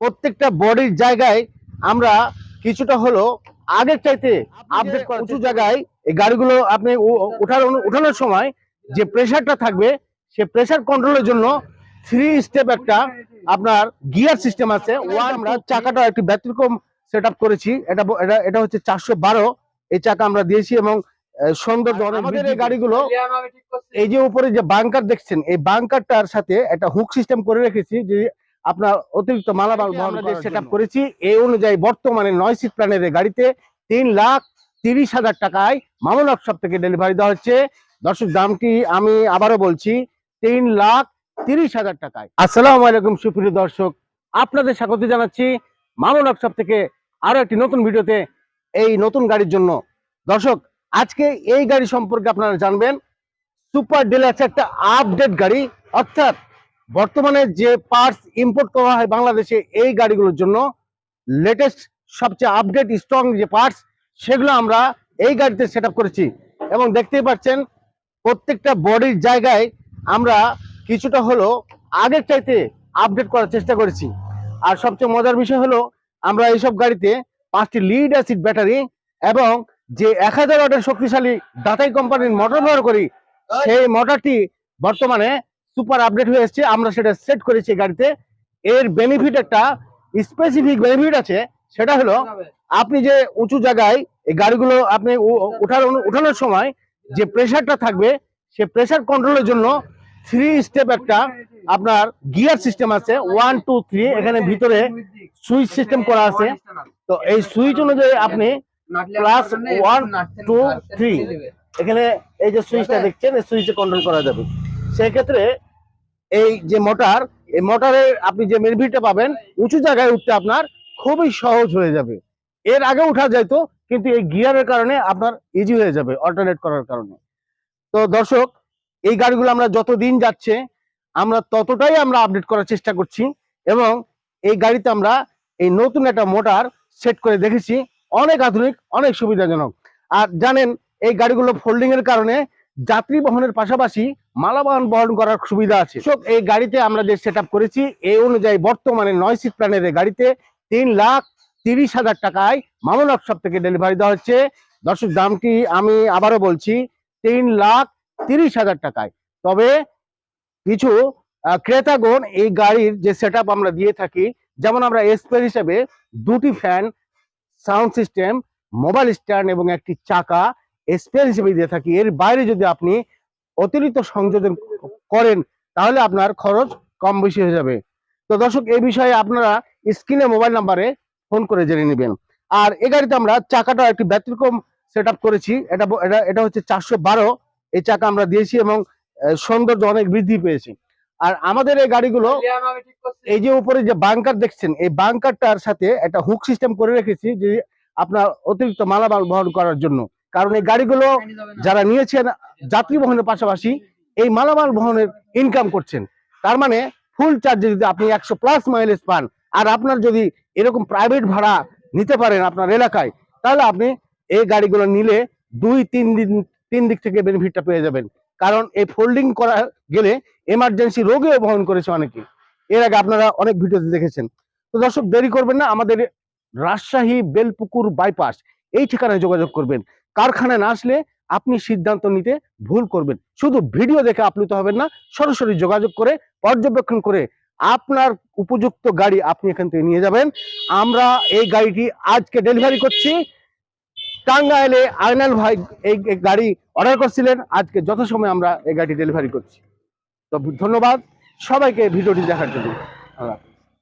প্রত্যেকটা বডির জায়গায় আমরা কিছুটা হলো আগের চাইতে আপডেট করা উঁচু জায়গায় এই গাড়িগুলো আপনি উঠার উঠানোর সময় যে প্রেশারটা থাকবে সে প্রেশার কন্ট্রোলের জন্য থ্রি স্টেপ একটা আপনার গিয়ার সিস্টেম আছে। ওয়ান আমরা চাকাটা একটি ব্যতিক্রম সেট আপ করেছি। এটা এটা হচ্ছে চারশো বারো। এই চাকা আমরা দিয়েছি এবং সৌন্দর্য অনেক আমাদের এই গাড়িগুলো এই যে উপরে যে বাংকার দেখছেন এই বাংকারটার সাথে একটা হুক সিস্টেম করে রেখেছি। যে আপনার অতিরিক্ত মালামাল সেট আপ করেছি এই অনুযায়ী বর্তমানে নয় সিট প্ল্যানের গাড়িতে তিন লাখ তিরিশ হাজার টাকায় মামুন ওয়ার্কশপ থেকে ডেলিভারি দেওয়া হচ্ছে। দর্শক দামটি আমি আবারও বলছি তিন লাখ তিরিশ হাজার টাকায়। আসসালামু আলাইকুম সুপ্রিয় দর্শক আপনাদের স্বাগত জানাচ্ছি মামুন ওয়ার্কশপ থেকে আরও একটি নতুন ভিডিওতে এই নতুন গাড়ির জন্য। দর্শক আজকে এই গাড়ি সম্পর্কে আপনারা জানবেন সুপার ডিলাক্স একটা আপডেট গাড়ি অর্থাৎ বর্তমানে যে পার্টস ইম্পোর্ট করা হয় বাংলাদেশে এই গাড়িগুলোর জন্য লেটেস্ট সবচেয়ে আপডেট স্ট্রং যে পার্টস সেগুলো আমরা এই গাড়িতে সেট করেছি। এবং দেখতেই পাচ্ছেন প্রত্যেকটা বডির জায়গায় আমরা কিছুটা হলো আগের চাইতে আপডেট করার চেষ্টা করেছি। আর সবচেয়ে মজার বিষয় হলো আমরা এইসব গাড়িতে পাঁচটি লিড অ্যাসিড ব্যাটারি এবং যে এক হাজার ওয়াটের শক্তিশালী দাতাই কোম্পানির মোটর ব্যবহার করি সেই মোটরটি বর্তমানে সুপার আপডেট হয়ে এসেছে। আমরা সেটা সেট করেছি গাড়িতে। এর বেনিফিট একটা স্পেসিফিক বেনিফিট আছে সেটা হলো আপনি যে উঁচু জায়গায় এই গাড়িগুলো আপনি উঠার উঠানোর সময় যে প্রেশারটা থাকবে সে প্রেশার কন্ট্রোলের জন্য থ্রি স্টেপ একটা আপনার গিয়ার সিস্টেম আছে ওয়ান টু থ্রি এখানে ভিতরে সুইচ সিস্টেম করা আছে। তো এই সুইচ অনুযায়ী আপনি প্লাস ওয়ান টু থ্রি এখানে এই যে সুইচটা দেখছেন এই সুইচে কন্ট্রোল করা যাবে। সেই ক্ষেত্রে এই যে মোটর, এই মোটরের আপনি যে বেনিফিটটা পাবেন, উঁচু জায়গায় উঠতে আপনার খুবই সহজ হয়ে যাবে। এর আগে উঠা যাইতো, কিন্তু এই গিয়ারের কারণে আপনার ইজি হয়ে যাবে অল্টারনেট করার কারণে। তো দর্শক, এই গাড়িগুলো আমরা যত দিন যাচ্ছে, আমরা ততটাই আমরা আপডেট করার চেষ্টা করছি এবং এই গাড়িতে আমরা এই নতুন একটা মোটর সেট করে দেখেছি। অনেক আধুনিক, অনেক সুবিধাজনক। আর জানেন, এই গাড়িগুলো ফোল্ডিং এর কারণে যাত্রী বহনের পাশাপাশি মালাবাহন বহন করার সুবিধা আছে। এই গাড়িতে আমরা যে সেট করেছি, এই অনুযায়ী বর্তমানে নয় সিট প্ল্যানের গাড়িতে তিন লাখ তিরিশ হাজার টাকায় মামুন ওয়ার্কশপ থেকে ডেলিভারি দেওয়া হচ্ছে। দর্শক, দামটি আমি আবারও বলছি, তিন লাখ তিরিশ হাজার টাকায়। তবে কিছু ক্রেতাগণ এই গাড়ির যে সেট আমরা দিয়ে থাকি, যেমন আমরা এসপের হিসেবে দুটি fan sound system mobile stand এবং একটি চাকা স্পেয়ার হিসেবে দিয়ে থাকি। এর বাইরে যদি আপনি অতিরিক্ত সংযোজন করেন তাহলে আপনার খরচ কম বেশি হয়ে যাবে। তো দর্শক এই বিষয়ে আপনারা স্ক্রিনে মোবাইল নাম্বারে ফোন করে জেনে নেবেন। আর এই গাড়িতে আমরা চাকাটা একটি ব্যতিক্রম সেট করেছি। এটা এটা এটা হচ্ছে চারশো বারো। এই চাকা আমরা দিয়েছি এবং সৌন্দর্য অনেক বৃদ্ধি পেয়েছে। আর আমাদের এই গাড়িগুলো এই যে উপরে যে বাংকার দেখছেন এই বাংকারটার সাথে একটা হুক সিস্টেম করে রেখেছি যে আপনার অতিরিক্ত মালামাল বহন করার জন্য। কারণ এই গাড়িগুলো যারা নিয়েছেন যাত্রী বহনের পাশাপাশি এই মালামাল বহনের ইনকাম করছেন। তার মানে ফুল চার্জে যদি আপনি একশো প্লাস মাইলেজ পান আর আপনার যদি এরকম প্রাইভেট ভাড়া নিতে পারেন আপনার এলাকায় তাহলে আপনি এই গাড়িগুলো নিলে দুই তিন দিন তিন দিক থেকে বেনিফিটটা পেয়ে যাবেন। কারণ এই ফোল্ডিং করা গেলে এমার্জেন্সি রোগেও বহন করেছে অনেকে। এর আগে আপনারা অনেক ভিডিওতে দেখেছেন। তো দর্শক দেরি করবেন না আমাদের রাজশাহী বেলপুকুর বাইপাস এই ঠিকানায় যোগাযোগ করবেন। কারখানায় না আসলে আপনি সিদ্ধান্ত নিতে ভুল করবেন। শুধু ভিডিও দেখে আপ্লুত হবেন না, সরাসরি যোগাযোগ করে, পর্যবেক্ষণ করে আপনার উপযুক্ত গাড়ি আপনি এখান থেকে নিয়ে যাবেন। আমরা এই গাড়িটি আজকে ডেলিভারি করছি। টাঙ্গাইলে আয়নাল ভাই এই গাড়ি অর্ডার করছিলেন। আজকে যথাসময়ে আমরা এই গাড়ি ডেলিভারি করছি। তো ধন্যবাদ। সবাইকে ভিডিওটি দেখার জন্য।